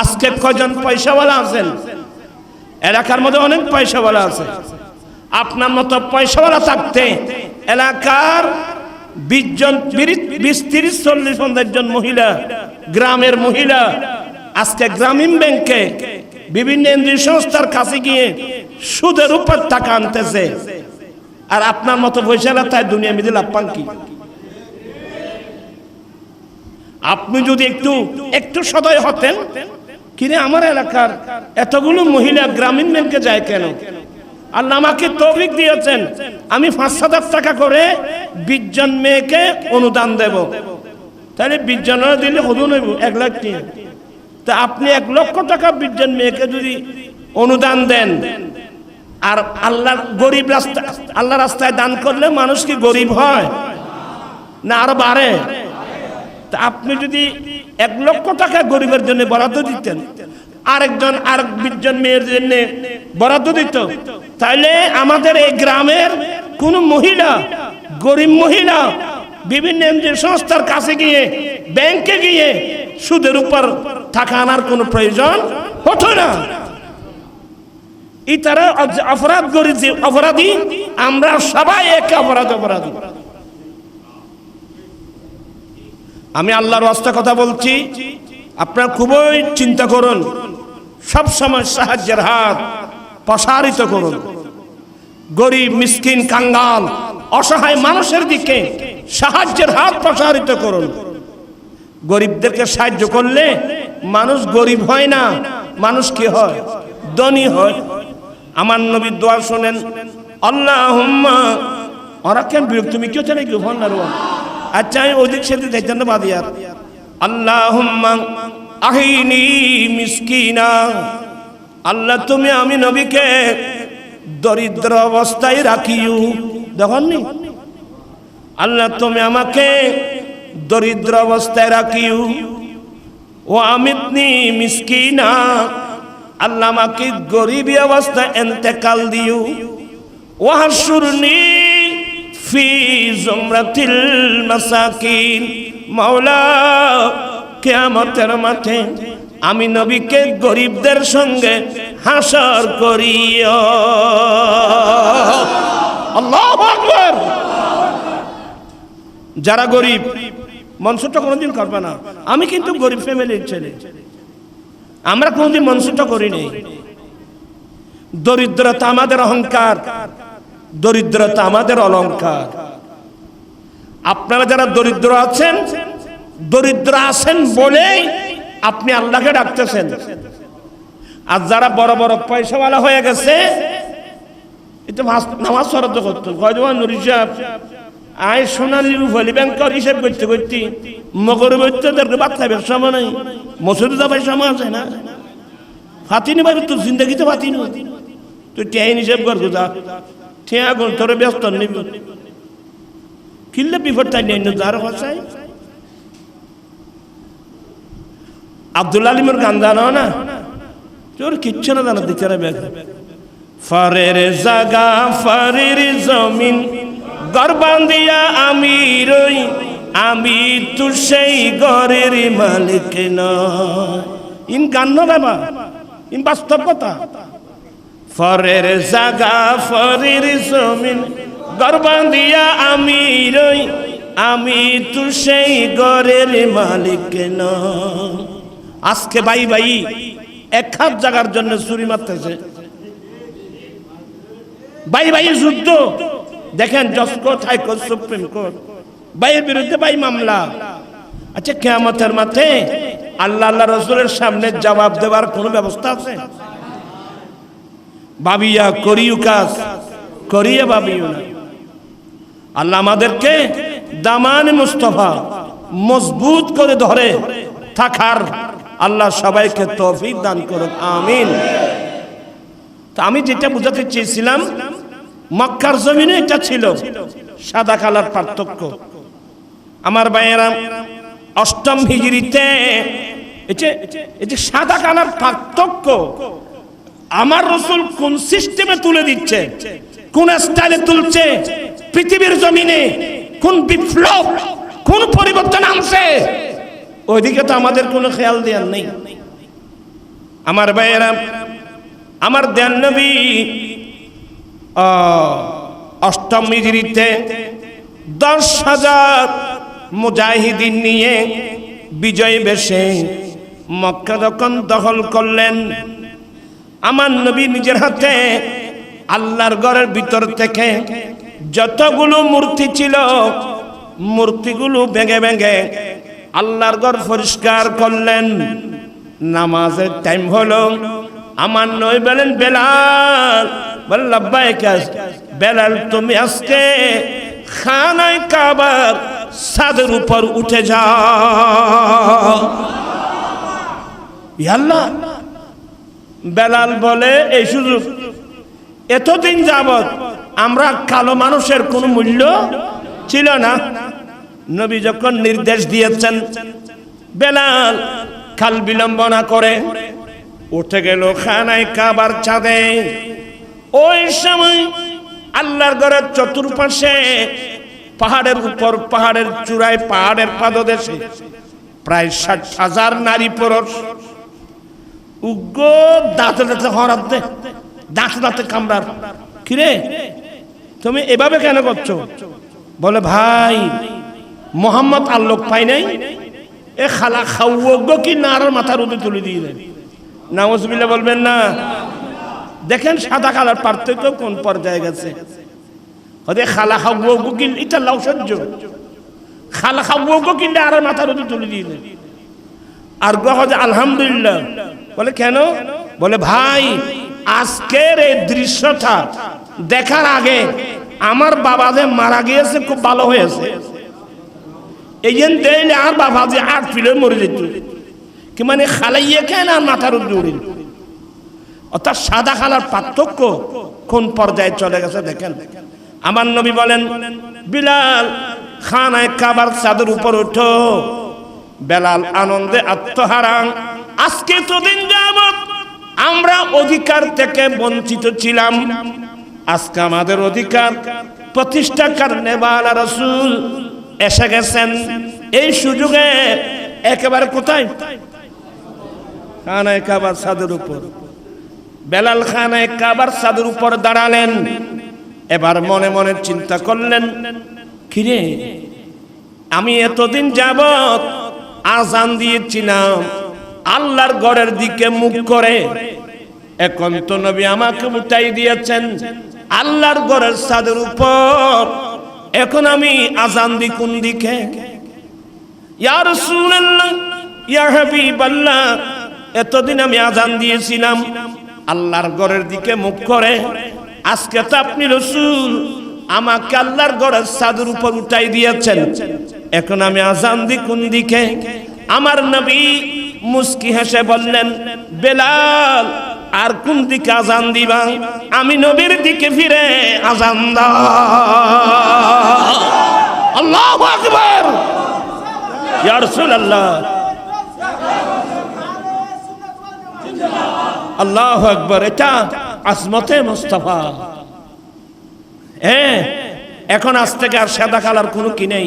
আজকে কজন পয়সাওয়ালা আছেন? এলাকার মধ্যে অনেক পয়সাওয়ালা আছে। আপনার মতো পয়সাওয়ালা থাকতে এলাকার বিশ জন, বিশ তিরিশ, চল্লিশ পঞ্চাশ জন মহিলা, গ্রামের মহিলা, আজকে গ্রামীণ ব্যাংকে বিভিন্ন এনজিও সংস্থার কাছে গিয়ে সুদের উপর টাকা আনতেছে। আর আপনার মতো পয়সাওয়ালা তাই দুনিয়া মিলে লাভ পান কি? আপনি যদি একটু একটু সদয় হতেন কিরে আমার এলাকার এতগুলো মহিলা গ্রামীণ ব্যাংকে যায় কেন? আল্লাহ আমাকে তৌফিক দিয়েছেন, আমি পাঁচ হাজার টাকা করে বিশজন মেয়েকে অনুদান দেব। তাহলে বিশ দিলে হদু নেব এক লাখ টাকা তা আপনি এক লক্ষ টাকা বিশজন মেয়েকে যদি অনুদান দেন, আর আল্লাহ গরিব রাস্তা আল্লাহ রাস্তায় দান করলে মানুষ কি গরিব হয়? না আরও বাড়ে। তা আপনি যদি এক লক্ষ টাকা গরিবের জন্য বরাদ্দ দিতেন, আরেকজন আর বিশজন মেয়ের জন্য বরাদ্দ দিত তাহলে আমাদের এই গ্রামের কোন মহিলা, গরিব মহিলা, বিভিন্ন এনজিও সংস্থার কাছে গিয়ে, ব্যাংকে গিয়ে সুদের উপর টাকা আনার কোনো প্রয়োজন হতো না। এই তারা অপরাধ করেছে, অপরাধী, আমরা সবাই এক অপরাধ, অপরাধী। আমি আল্লাহর রাস্তা কথা বলছি। আপনার খুবই চিন্তা করুন। সব সময় সাহায্যের হাত প্রসারিত করুন। গরিব, মিসকিন, কাঙ্গাল, অসহায় মানুষের দিকে সাহায্যের হাত প্রসারিত করুন। গরিবদেরকে সাহায্য করলে মানুষ গরিব হয় না, মানুষ কি হয়? ধনী হয়। আমার নবীর দোয়া শোনেন আল্লাহ ওরা কেন বিরক্ত? তুমি কেউ ফোন না আচ্ছা আমি ওদিক না বাদিয়ার আল্লাহ আহিনি মিসকিনা। আল্লাহ, তুমি আমি নবীকে দরিদ্র অবস্থায় রাখিও দেখনি আল্লাহ, তুমি আমাকে দরিদ্র অবস্থায় রাখিও ও আমিতনি মিসকিনা। আল্লাহ, আমাকে গরিবী অবস্থায় এন্তেকাল দিও ও হাসুরনি ফি জুমরাতিল মাসাকিন। মাওলা, কিয়ামতের মাঠে আমি নবীকে গরিবদের সঙ্গে হাসর করিও। যারা গরিব মনসুরটা কোনোদিন করবে না। আমি কিন্তু গরিব ফ্যামিলির ছেলে। আমরা কোনোদিন মনসুরটা করিনি দরিদ্রতা আমাদের অহংকার। দরিদ্রতা আমাদের অলংকার। আপনারা যারা দরিদ্র আছেন দরিদ্র আছেন বলেই আপনি আল্লাহকে ডাকতেছেন। আর যারা বড় বড় পয়সাওয়ালা হয়ে গেছে, এটা আয় হিসেব করতে সময় আছে না। ফাতিনি তুই হিসেব কর ঠিয়া গুণ তোর ব্যস্ত নিব। কিনলে বিপদ তাই নেই, যার হসাই। আব্দুল আলিমের গান জানো না? তোর কিচ্ছু না জানা দিচ্ছে না ফরের জাগা, ফরের জমিন গরবান্দিয়া আমি রই, আমি তো সেই ঘরের মালিক নয় ইন গান না বাবা, ইন বাস্তব কথা। ফরের জাগা, ফরের জমিন। গরবান্দিয়া আমি রই, আমি তো সেই ঘরের মালিক নয় আজকে ভাই ভাই, এক হাত জাগার জন্য চুরি মারতেছে। ভাই ভাই, যুদ্ধ। দেখেন জসকোর্ট হাইকোর্ট সুপ্রিম কোর্ট। ভাইয়ের বিরুদ্ধে ভাই মামলা। আচ্ছা কেয়ামতের মাঠে আল্লাহ আল্লাহ রসুলের সামনে জবাব দেওয়ার কোনো ব্যবস্থা আছে? ভাবিয়া করিও কাজ, করিয়া ভাবিও না। আল্লাহ আমাদেরকে দামান মুস্তফা মজবুত করে ধরে থাকার আল্লাহ সবাইকে তৌফিক দান করুক, আমিন। তা আমি যেটা বোঝাতে চেয়েছিলাম, মক্কার জমিনে এটা ছিল সাদা কালার পার্থক্য। আমার ভাইয়েরা, অষ্টম হিজড়িতে এই যে সাদা কালার পার্থক্য আমার রসুল কোন সিস্টেমে তুলে দিচ্ছে? কোন স্টাইলে তুলছে? পৃথিবীর জমিনে কোন বিপ্লব, কোন পরিবর্তন আনছে? ওইদিকে তো আমাদের কোনো খেয়াল দেওয়ার নেই। আমার ভাইয়েরা, আমার দেন নবী অষ্টম হিজড়িতে দশ হাজার মুজাহিদিন নিয়ে বিজয় বেশে মক্কা যখন দখল করলেন আমার নবী নিজের হাতে আল্লাহর ঘরের ভিতর থেকে যতগুলো মূর্তি ছিল, মূর্তিগুলো ভেঙে ভেঙে আল্লাহর ঘর পরিষ্কার করলেন। নামাজের টাইম হলো আমার নই বলেন, বেলাল কাজ, বেলাল, তুমি আজকে খানায় কাবার সাদের উপর উঠে যাও। ইয়াল্লাহ বেলাল বলে, এই সুযোগ, এতদিন যাবৎ আমরা কালো মানুষের কোনো মূল্য ছিল না। নবী যখন নির্দেশ দিয়েছেন, বেলাল খাল বিলম্বনা করে উঠে গেল খানায় কাবার চাঁদে ওই সময় আল্লাহর ঘরের চতুর্পাশে পাহাড়ের উপর, পাহাড়ের চূড়ায়, পাহাড়ের পাদদেশে প্রায় ষাট হাজার নারী পুরুষ উগ্র দাঁতে দাঁতে হরাত দে দাঁতে দাঁতে কামড়ার। কিরে? তুমি এভাবে কেন করছ? বলে, ভাই, মোহাম্মদ আল্লোক পাই নাই। এ খালা খাওয়োগ্য কি আর মাথার উদে তুলে দিয়ে দেন নামজবিল্লা বলবেন, না। দেখেন সাদা কালার পার্থক্য কোন পর্যায়ে গেছে। ওদের খালা খাওয়োগ্য কি, এটা লাউ সহ্য। খালা খাওয়োগ্য কিনলে আর মাথার উদে তুলে দিয়ে আর গ্রহ যে আলহামদুলিল্লাহ বলে, কেন? বলে, ভাই, আজকের এই দৃশ্যটা দেখার আগে আমার বাবা যে মারা গিয়েছে খুব ভালো হয়েছে। আর বাবা যে আট মরে যেত। কি মানে খালাইয়ে কেন আর মাথার উপরে অর্থাৎ সাদা খালার পার্থক্য কোন পর্যায়ে চলে গেছে দেখেন। আমার নবী বলেন, বিলাল, খানায় কাবার চাঁদের উপর ওঠো। বেলাল আনন্দে আত্মহারাং। আজকে তো দিন আমরা অধিকার থেকে বঞ্চিত ছিলাম। আজকে আমাদের অধিকার প্রতিষ্ঠা কারণে বালা রসুল। এসে গেছেন। এই সুযোগে একেবারে কোথায়? খানায় কাবার সাদের উপর। বেলাল খানায় কাবার সাদের উপর দাঁড়ালেন। এবার মনে মনে চিন্তা করলেন, কিরে, আমি এতদিন যাবত আজান দিয়েছিলাম আল্লাহর গড়ের দিকে মুখ করে। এখন তো নবী আমাকে উঠাই দিয়েছেন। আল্লাহর গড়ের ছাদের উপর। এখন আমি আজান দি কোন দিকে? ইয়া রাসূলুল্লাহ, ইয়া হাবিবাল্লাহ, এতদিন আমি আজান দিয়েছিলাম। আল্লাহর গড়ের দিকে মুখ করে। আজকে তো আপনি রসুল, আমাকে আল্লাহর গড়ের ছাদের উপর উঠাই দিয়েছেন। এখন আমি আজান দি কোন দিকে? আমার নবী মুস্কি হেসে বললেন, বেলাল, আর কোন দিকে আজান দিবা? আমি নবীর দিকে ফিরে আজান আল্লাহ আকবার। আল্লাহ আকবার, এটা আজমতে মুস্তাফা। হ্যাঁ এখন আজ থেকে আর সাদা কালার কোনো কি নেই?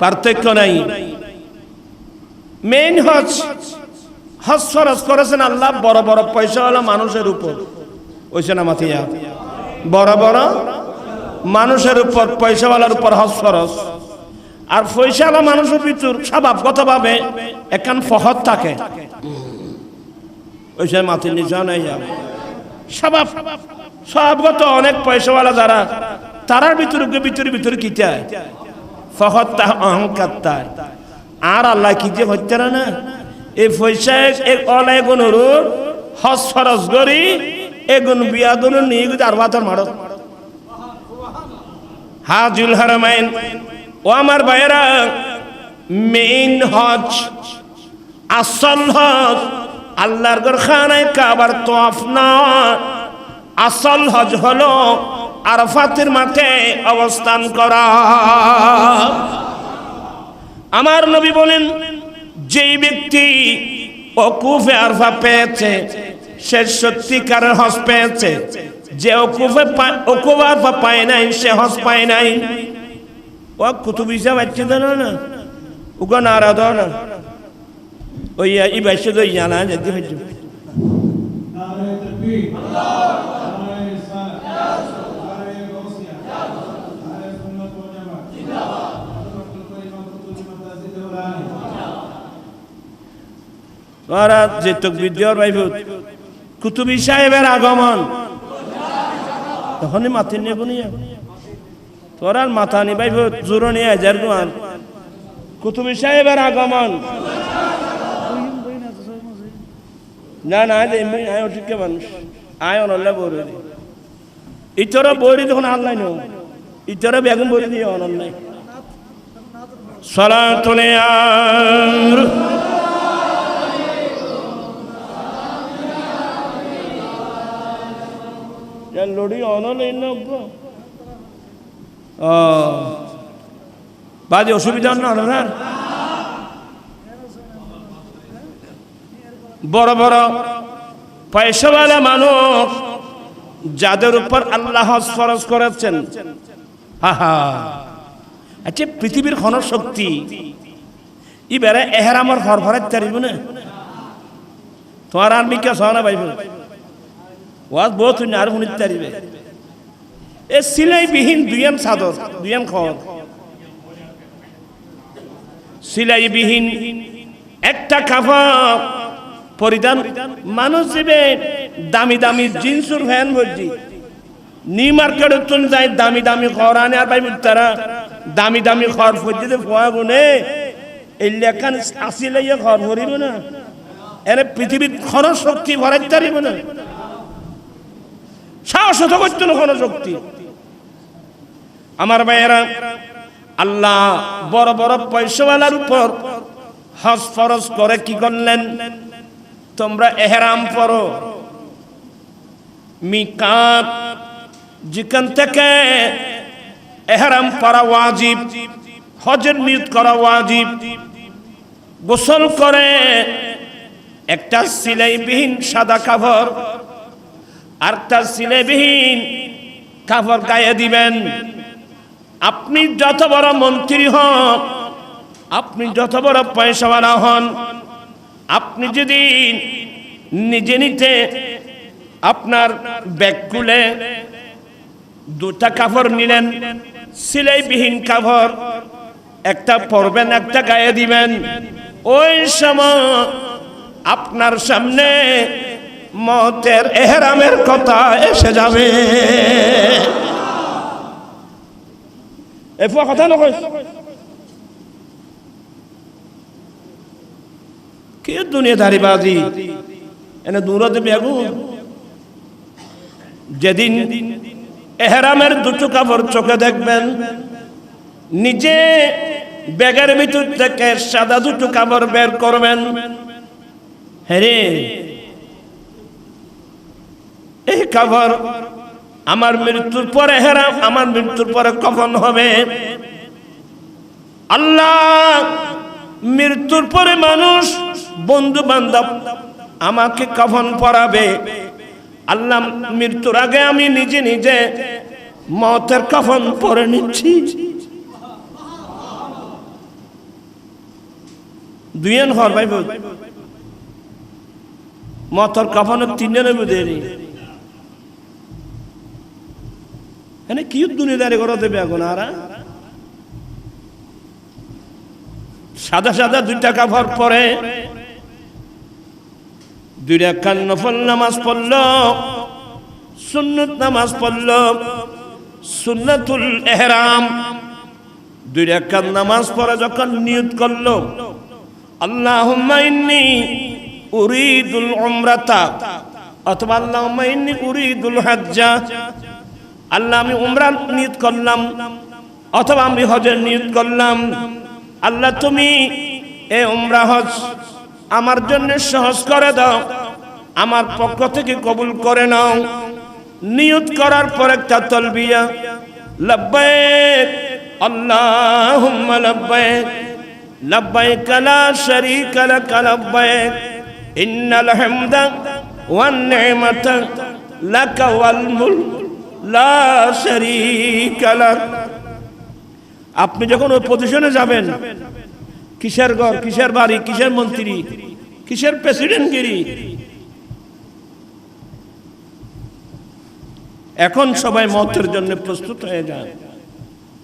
পার্থক্য নাই। মেইন হজ হজ ফরজ করেছেন আল্লাহ, বড় বড় পয়সাওয়ালা মানুষের উপর। ওইছে না মাথিয়া বড় বড় মানুষের উপর, পয়সাওয়ালার উপর হজ ফরজ। আর পয়সাওয়ালা মানুষের ভিতর স্বভাবগতভাবে একান ফহদ থাকে। ওইসে মাথির নিচে নেই যাবে স্বভাব স্বভাবগত অনেক পয়সাওয়ালা যারা, তারার ভিতরে ভিতরে ভিতরে কি চায় ফহদ তা অহংকার তাই আর আল্লাহ কি যে হচ্ছে না এই পয়সা অলাই গুণর হস ফরস করি এগুন বিয়া গুণ নিয়ে গুজ আর বাতর মারো। হাজুল হারামাইন, ও আমার ভাইয়েরা, মেইন হজ, আসল হজ, আল্লাহর গরখানায় কাবার তোয়াফ না। আসল হজ হলো আরফাতের মাঠে অবস্থান করা। আমার নবী বলেন, যেই ব্যক্তি অকুফে আরফা পেয়েছে, সে সত্যিকারের হস পেয়েছে। যে অকুফে অকুফে আরফা পায় নাই, সে হস পায় নাই। ও কুতুব হিসাব আছে না? উগ নারা দাও না ওই ইবাসে তো জানা যেতে হচ্ছে আল্লাহ তোরা যে তকবির দেওয়ার ভাইব কুতুবি সাহেবের আগমন। তখনই মাথে নিয়ে তোরার মাথা নি ভাইব জোর নিয়ে হাজার গুয়ান কুতুবি সাহেবের আগমন। না না এমনি আয় ঠিক মানুষ। আয় অনল্লা বড় ইতরা বড়ি তখন আল্লাহ নো। ইতরা বেগুন বড়ি দিয়ে অনল্লাই সালাতুল আর Ya lori অনল এনে ও বাদে অসুবিধা না না বড় বড় পয়সাওয়ালা মানুষ যাদের উপর আল্লাহ ফরজ করেছেন হা হা আচ্ছা পৃথিবীর ঘন শক্তি ইবারে এহেরামর হর ভরাত তারিব না তোমার আর্মি কে সহনা পাইব ওয়াজ বহুত হইনি আর শুনিতে তারিবে এ সিলাই বিহীন দুয়ান চাদর দুয়ান খর সিলাই বিহীন একটা কাপড় পরিধান মানুষ দিবে দামি দামি জিন্সুর ফ্যান বলছি নি মার্কেটে তুমি যাই দামি দামি খর আনে আর পাইব তারা দামি দামি খর ফজিতে ফোয়া গুনে এই লেখান আসিলে খর ভরিব না। এনে পৃথিবীর খর শক্তি ভরাইতে পারিব না। সাহস হতে করতো না কোনো শক্তি। আমার ভাইয়েরা, আল্লাহ বড় বড় পয়সাওয়ালার উপর হজ ফরজ করে কি করলেন? তোমরা এহেরাম পরো মিকাত, যেখান থেকে এহরাম পরা ওয়াজিব, হজের নিয়ত করা ওয়াজিব, গোসল করে একটা সিলাইবিহীন সাদা কাপড় আরেকটা সিলাইবিহীন কাপড় গায়ে দিবেন। আপনি যত বড় মন্ত্রী হন, আপনি যত বড় পয়সাওয়ালা হন, আপনি যদি নিজে নিতে আপনার ব্যাগ খুলে দুটা কাপড় নিলেন সিলাইবিহীন কাপড় একটা পরবেন, একটা গায়ে দিবেন, ওই সময় আপনার সামনে মতের এহরামের কথা এসে যাবে। এফুয়া কথা নকয়। কে দুনিয়াদারি বাজি? এনে দূরতে বেগুন যেদিন এহরামের দুটো কাপড় চোখে দেখবেন, নিজে ব্যাগের ভিতর থেকে সাদা দুটো কাপড় বের করবেন। হ্যাঁ এই আমার মৃত্যুর পরে হেরাম আমার মৃত্যুর পরে কখন হবে। আল্লাহ মৃত্যুর পরে মানুষ বন্ধু বান্ধব আমাকে কফন পরাবে। আল্লাহ মৃত্যুর আগে আমি নিজে নিজে মতের কফন পরে নিচ্ছি। দুইয়েন হর ভাই মতর কফনের তিনজনে বুঝেনি এনে কি দুনিয়াদারি করে দেবে এখন আর সাদা সাদা দুইটা কাপড় পরে দুই রাখান নফল নামাজ পড়ল, সুন্নত নামাজ পড়ল, সুন্নাতুল এহরাম। দুই রাখান নামাজ পড়ে যখন নিয়ত করল, আল্লাহুম্মা ইন্নী উরিদুল উমরাতা, অথবা আল্লাহুম্মা ইন্নী উরিদুল হজ্জা। আল্লাহ আমি উমরান নিয়ত করলাম, অথবা আমি হজের নিয়ত করলাম। আল্লাহ তুমি, এ উমরা হজ আমার জন্য সহজ করে দাও, আমার পক্ষ থেকে কবুল করে নাও। নিয়ত করার পর একটা তলবিয়া লব্বাইক আল্লাহুম্মা লব্বাইক লব্বাইক লা শারীকা লাক লব্বাইক ইন্নাল হামদা ওয়ান নি'মাতা লাক ওয়াল মুলক। লা আপনি যখন ওই পজিশনে যাবেন, কিসের ঘর, কিসের বাড়ি, কিসের মন্ত্রী, কিসের প্রেসিডেন্ট গিরি? এখন সবাই মতের জন্য প্রস্তুত হয়ে যায়